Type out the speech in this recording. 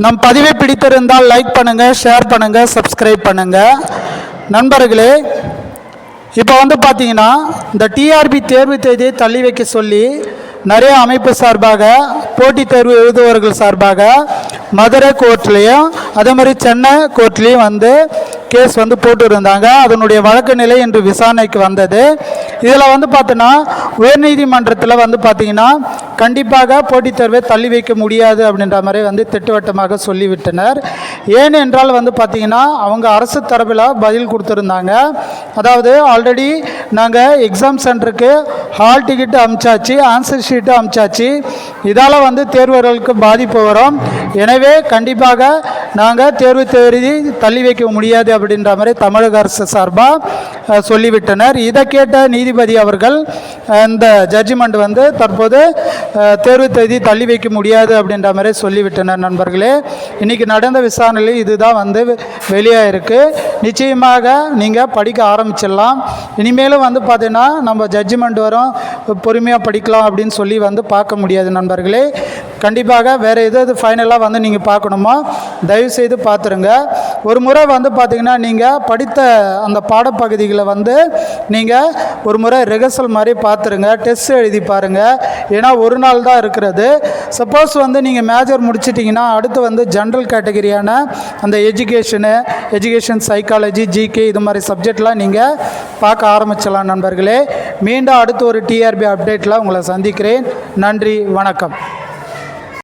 நம் பதிவை பிடித்திருந்தால் லைக் பண்ணுங்கள் ஷேர் பண்ணுங்கள் சப்ஸ்கிரைப் பண்ணுங்கள் நண்பர்களே இப்போ வந்து பார்த்தீங்கன்னா இந்த டிஆர்பி தேர்வு தேதியை தள்ளி வைக்க சொல்லி நிறைய அமைப்பு சார்பாக போட்டித் தேர்வு எழுதுபவர்கள் சார்பாக மதுரை கோர்ட்லேயும் அதே மாதிரி சென்னை கோர்ட்லேயும் வந்து கேஸ் வந்து போட்டிருந்தாங்க. அதனுடைய வழக்கு நிலை இன்று விசாரணைக்கு வந்தது. இதில் வந்து பார்த்தோன்னா உயர்நீதிமன்றத்தில் வந்து பார்த்தீங்கன்னா கண்டிப்பாக போட்டித் தேர்வை தள்ளி வைக்க முடியாது அப்படின்ற மாதிரி வந்து திட்டவட்டமாக சொல்லிவிட்டனர். ஏன் என்றால் வந்து பார்த்தீங்கன்னா அவங்க அரசு தரப்பில் பதில் கொடுத்துருந்தாங்க. அதாவது ஆல்ரெடி நாங்கள் எக்ஸாம் சென்டருக்கு ஹால் டிக்கெட்டு அமிச்சாச்சு ஆன்சர் ஷீட்டு அமிச்சாச்சு. இதால் வந்து தேர்வர்களுக்கு பாதிப்பு வரும். எனவே கண்டிப்பாக நாங்கள் தேர்வு தேதி தள்ளி வைக்க முடியாது அப்படின்ற மாதிரி தமிழக அரசு சார்பாக சொல்லிவிட்டனர். இதை கேட்ட நீதிபதி அவர்கள் இந்த ஜட்ஜ்மெண்ட் வந்து தற்போது தேர்வு தேதி தள்ளி வைக்க முடியாது அப்படின்ற மாதிரி சொல்லிவிட்டனர் நண்பர்களே. இன்றைக்கி நடந்த விசாரணையில் இதுதான் வந்து வெளியாக இருக்குது நிச்சயமாக நீங்கள் படிக்க ஆரம்பிச்சிடலாம். இனிமேலும் வந்து பார்த்தீங்கன்னா நம்ம ஜட்ஜ்மெண்ட் வரும். பொறுமையாக படிக்கலாம் அப்படின்னு சொல்லி வந்து பார்க்க முடியாது நண்பர்களே. கண்டிப்பாக வேறு எது எது ஃபைனலாக வந்து நீங்கள் பார்க்கணுமோ தயவுசெய்து பார்த்துருங்க. ஒரு முறை வந்து பார்த்தீங்கன்னா நீங்கள் படித்த அந்த பாடப்பகுதிகளை வந்து நீங்கள் ஒரு முறை ரிஹர்சல் மாதிரி பார்த்துருங்க டெஸ்ட் எழுதி பாருங்கள் ஏன்னா ஒரு நாள் தான் இருக்கிறது. சப்போஸ் வந்து நீங்கள் மேஜர் முடிச்சிட்டிங்கன்னா அடுத்து வந்து ஜென்ரல் கேட்டகரியான அந்த எஜுகேஷனு எஜுகேஷன் சைக்காலஜி ஜிகே இது மாதிரி சப்ஜெக்ட்லாம் நீங்கள் பார்க்க ஆரம்பிச்சிடலாம் நண்பர்களே. மீண்டும் அடுத்து ஒரு டிஆர்பி அப்டேட்டில் உங்களை சந்திக்கிறேன். நன்றி வணக்கம்.